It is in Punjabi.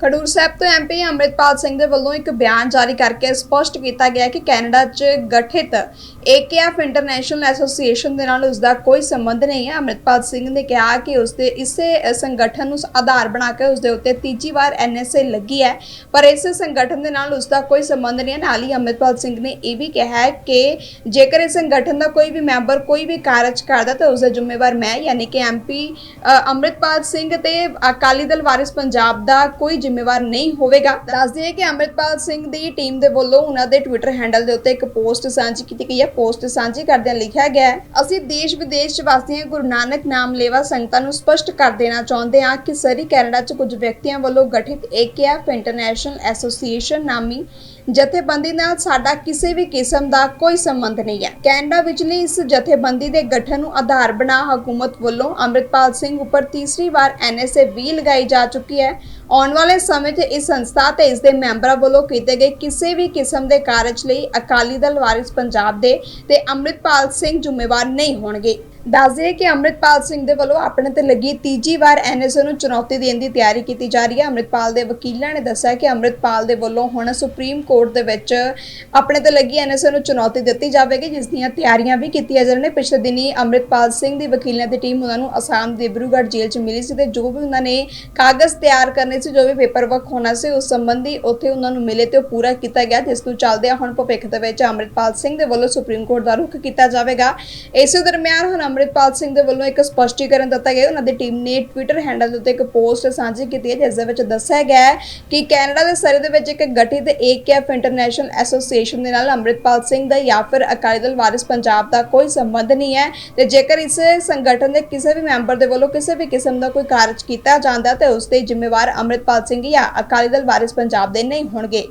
ਖਡੂਰ ਸਾਹਿਬ ਤੋਂ ਐਮਪੀ ਅੰਮ੍ਰਿਤਪਾਲ ਸਿੰਘ ਦੇ ਵੱਲੋਂ ਇੱਕ ਬਿਆਨ ਜਾਰੀ ਕਰਕੇ ਸਪਸ਼ਟ ਕੀਤਾ ਗਿਆ ਕਿ ਕੈਨੇਡਾ 'ਚ ਗਠਿਤ ਏਕੇਐਫ ਇੰਟਰਨੈਸ਼ਨਲ ਐਸੋਸੀਏਸ਼ਨ ਦੇ ਨਾਲ ਉਸ ਦਾ ਕੋਈ ਸੰਬੰਧ ਨਹੀਂ ਹੈ। ਅੰਮ੍ਰਿਤਪਾਲ ਸਿੰਘ ਨੇ ਕਿਹਾ ਕਿ ਉਸ ਦੇ ਇਸੇ ਸੰਗਠਨ ਨੂੰ ਆਧਾਰ ਬਣਾ ਕੇ ਉਸ ਦੇ ਉੱਤੇ ਤੀਜੀ ਵਾਰ ਐਨਐਸਏ ਲੱਗੀ ਹੈ, ਪਰ ਇਸ ਸੰਗਠਨ ਦੇ ਨਾਲ ਉਸ ਦਾ ਕੋਈ ਸੰਬੰਧ ਨਹੀਂ ਹੈ। ਨਾਲ ਹੀ ਅੰਮ੍ਰਿਤਪਾਲ ਸਿੰਘ ਨੇ ਇਹ ਵੀ ਕਿਹਾ ਹੈ ਕਿ ਜੇਕਰ ਇਸ ਸੰਗਠਨ ਦਾ ਕੋਈ ਵੀ ਮੈਂਬਰ ਕੋਈ ਵੀ ਕਾਰਜ ਕਰਦਾ ਤਾਂ ਉਸ ਦਾ ਜ਼ਿੰਮੇਵਾਰ ਮੈਂ, ਯਾਨੀ ਕਿ ਐਮਪੀ ਅੰਮ੍ਰਿਤਪਾਲ ਸਿੰਘ ਤੇ ਅਕਾਲੀ ਦਲ ਵਾਰਿਸ ਪੰਜਾਬ ਦਾ ਕੋਈ ਜ਼ਿੰਮੇਵਾਰ ਨਹੀਂ ਹੋਵੇਗਾ। ਦੱਸ ਦਈਏ ਕਿ ਅੰਮ੍ਰਿਤਪਾਲ ਸਿੰਘ ਦੀ ਟੀਮ ਦੇ ਵੱਲੋਂ ਉਹਨਾਂ ਦੇ ਟਵਿੱਟਰ ਹੈਂਡਲ ਦੇ ਉੱਤੇ ਇੱਕ ਪੋਸਟ ਸਾਂਝੀ ਕੀਤੀ ਗਈ ਹੈ। ਪੋਸਟ ਸਾਂਝੀ ਕਰਦਿਆਂ ਲਿਖਿਆ ਗਿਆ ਹੈ, ਅਸੀਂ ਦੇਸ਼ ਵਿਦੇਸ਼ ਚ ਵਸਦੀਆਂ ਗੁਰੂ ਨਾਨਕ ਨਾਮ ਲੇਵਾ ਸੰਗਤਾਂ ਨੂੰ ਸਪਸ਼ਟ ਕਰ ਦੇਣਾ ਚਾਹੁੰਦੇ ਹਾਂ ਕਿ ਸਰੀ ਕੈਨੇਡਾ ਚ ਕੁਝ ਵਿਅਕਤੀਆਂ ਵੱਲੋਂ ਗਠਿਤ ਏਕੇਐਫ ਇੰਟਰਨੈਸ਼ਨਲ ਐਸੋਸੀਏਸ਼ਨ ਨਾਮੀ ਜਥੇਬੰਦੀ ਨਾਲ ਸਾਡਾ ਕਿਸੇ ਵੀ ਕਿਸਮ ਦਾ ਕੋਈ ਸੰਬੰਧ ਨਹੀਂ ਹੈ। ਕੈਨੇਡਾ ਵਿਚਲੀ ਇਸ ਜਥੇਬੰਦੀ ਦੇ ਗਠਨ ਨੂੰ ਆਧਾਰ ਬਣਾ ਹਕੂਮਤ ਵੱਲੋਂ ਅੰਮ੍ਰਿਤਪਾਲ ਸਿੰਘ ਉੱਪਰ ਤੀਸਰੀ ਵਾਰ ਐਨਐਸਏ ਵੀ ਲਗਾਈ ਜਾ ਚੁੱਕੀ ਹੈ। ਆਉਣ ਵਾਲੇ ਸਮੇਂ 'ਚ ਇਸ ਸੰਸਥਾ ਤੇ ਇਸ ਦੇ ਮੈਂਬਰਾਂ ਵੱਲੋਂ ਕੀਤੇ ਗਏ ਕਿਸੇ ਵੀ ਕਿਸਮ ਦੇ ਕਾਰਜ ਲਈ ਅਕਾਲੀ ਦਲ ਵਾਰਿਸ ਪੰਜਾਬ ਦੇ ਤੇ ਅੰਮ੍ਰਿਤਪਾਲ ਸਿੰਘ ਜ਼ਿੰਮੇਵਾਰ ਨਹੀਂ ਹੋਣਗੇ। ਦੱਸ ਦਈਏ ਕਿ ਅੰਮ੍ਰਿਤਪਾਲ ਸਿੰਘ ਦੇ ਵੱਲੋਂ ਆਪਣੇ ਤੇ ਲੱਗੀ ਤੀਜੀ ਵਾਰ ਐਨਐਸਏ ਨੂੰ ਚੁਣੌਤੀ ਦੇਣ ਦੀ ਤਿਆਰੀ ਕੀਤੀ ਜਾ ਰਹੀ ਹੈ। ਅੰਮ੍ਰਿਤਪਾਲ ਦੇ ਵਕੀਲਾਂ ਨੇ ਦੱਸਿਆ ਕਿ ਅੰਮ੍ਰਿਤਪਾਲ ਦੇ ਵੱਲੋਂ ਹੁਣ ਸੁਪਰੀਮ ਕੋਰਟ ਦੇ ਵਿੱਚ ਆਪਣੇ ਤੇ ਲੱਗੀ ਐਨਐਸਏ ਨੂੰ ਚੁਣੌਤੀ ਦਿੱਤੀ ਜਾਵੇਗੀ, ਜਿਸ ਦੀਆਂ ਤਿਆਰੀਆਂ ਵੀ ਕੀਤੀਆਂ ਜਾ ਰਹੀਆਂ ਨੇ। ਪਿਛਲੇ ਦਿਨੀ ਅੰਮ੍ਰਿਤਪਾਲ ਸਿੰਘ ਦੀ ਵਕੀਲਾਂ ਦੀ ਟੀਮ ਉਹਨਾਂ ਨੂੰ ਅਸਾਮ ਦੇ ਡਿਬਰੂਗੜ੍ਹ ਜੇਲ੍ਹ 'ਚ ਮਿਲੀ ਸੀ ਤੇ ਜੋ ਵੀ ਉਹਨਾਂ ਨੇ ਕਾਗਜ਼ ਤਿਆਰ ਕਰਨੇ ਸੀ, ਜੋ ਵੀ ਪੇਪਰ ਵਰਕ ਹੋਣਾ ਸੀ, ਉਸ ਸੰਬੰਧੀ ਉੱਥੇ ਉਹਨਾਂ ਨੂੰ ਮਿਲੇ ਤੇ ਉਹ ਪੂਰਾ ਕੀਤਾ ਗਿਆ, ਜਿਸ ਨੂੰ ਚੱਲਦਿਆਂ ਹੁਣ ਭਵਿੱਖ ਦੇ ਵਿੱਚ ਅੰਮ੍ਰਿਤਪਾਲ ਸਿੰਘ ਦੇ ਵੱਲੋਂ ਸੁਪਰੀਮ ਕੋਰਟ ਦਾ ਰੁਖ ਕੀਤਾ ਜਾਵੇਗਾ। ਇਸੇ ਦਰਮਿਆਨ ਹੁਣ ਅੰਮ੍ਰਿਤਪਾਲ ਸਿੰਘ ਦੇ ਵੱਲੋਂ ਇੱਕ ਸਪਸ਼ਟੀਕਰਨ ਦਿੱਤਾ ਗਿਆ ਉਹਨਾਂ ਦੀ ਟੀਮ ਨੇ ਟਵਿੱਟਰ ਹੈਂਡਲ ਦੇ ਉੱਤੇ ਇੱਕ ਪੋਸਟ ਸਾਂਝੀ ਕੀਤੀ ਹੈ, ਜਿਸ ਦੇ ਵਿੱਚ ਦੱਸਿਆ ਗਿਆ ਹੈ ਕਿ ਕੈਨੇਡਾ ਦੇ ਸਰੇ ਦੇ ਵਿੱਚ ਇੱਕ ਗਠਿਤ ਏਕੇਐਫ ਇੰਟਰਨੈਸ਼ਨਲ ਐਸੋਸੀਏਸ਼ਨ ਦੇ ਨਾਲ ਅੰਮ੍ਰਿਤਪਾਲ ਸਿੰਘ ਦਾ ਜਾਂ ਫਿਰ ਅਕਾਲੀ ਦਲ ਵਾਰਿਸ ਪੰਜਾਬ ਦਾ ਕੋਈ ਸੰਬੰਧ ਨਹੀਂ ਹੈ ਤੇ ਜੇਕਰ ਇਸ ਸੰਗਠਨ ਦੇ ਕਿਸੇ ਵੀ ਮੈਂਬਰ ਦੇ ਵੱਲੋਂ ਕਿਸੇ ਵੀ ਕਿਸਮ ਦਾ ਕੋਈ ਕਾਰਜ ਕੀਤਾ ਜਾਂਦਾ ਹੈ ਤੇ ਉਸ ਦੇ ਜ਼ਿੰਮੇਵਾਰ ਅੰਮ੍ਰਿਤਪਾਲ ਸਿੰਘ ਜਾਂ ਅਕਾਲੀ ਦਲ ਵਾਰਿਸ ਪੰਜਾਬ ਦੇ ਨਹੀਂ ਹੋਣਗੇ।